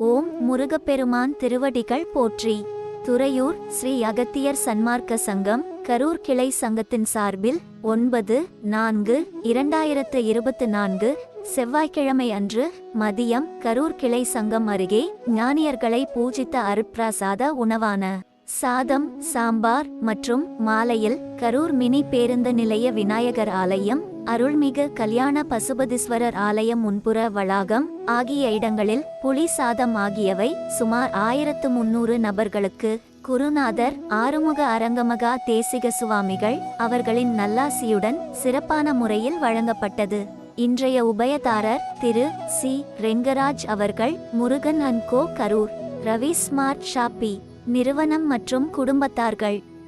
ஓம் முருகப்பெருமான் திருவடிகள் போற்றி. துறையூர் ஸ்ரீ அகத்தியர் சன்மார்க்க சங்கம் கரூர் கிளை சங்கத்தின் சார்பில் ஒன்பது நான்கு இரண்டாயிரத்து இருபத்து நான்கு செவ்வாய்க்கிழமை அன்று மதியம் கரூர் கிளை சங்கம் அருகே ஞானியர்களை பூஜித்த அருப்பிரசாத உணவான சாதம் சாம்பார் மற்றும் மாலையில் கரூர் மினி பேருந்து நிலைய விநாயகர் ஆலயம் அருள்மிகு கல்யாண பசுபதீஸ்வரர் ஆலயம் முன்புற வளாகம் ஆகிய இடங்களில் புலி சாதம் ஆகியவை சுமார் ஆயிரத்து முன்னூறு நபர்களுக்கு குருநாதர் ஆறுமுக அரங்கமகா தேசிக சுவாமிகள் அவர்களின் நல்லாசியுடன் சிறப்பான முறையில் வழங்கப்பட்டது. இன்றைய உபயதாரர் திரு சி. ரெங்கராஜ் அவர்கள் Murugan and co Karur Ravi smart shoppy நிறுவனம் மற்றும் குடும்பத்தார்கள்.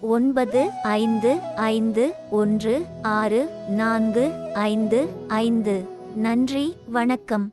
ஒன்பது ஐந்து ஐந்து ஒன்று ஆறு நான்கு ஐந்து ஐந்து. நன்றி வணக்கம்.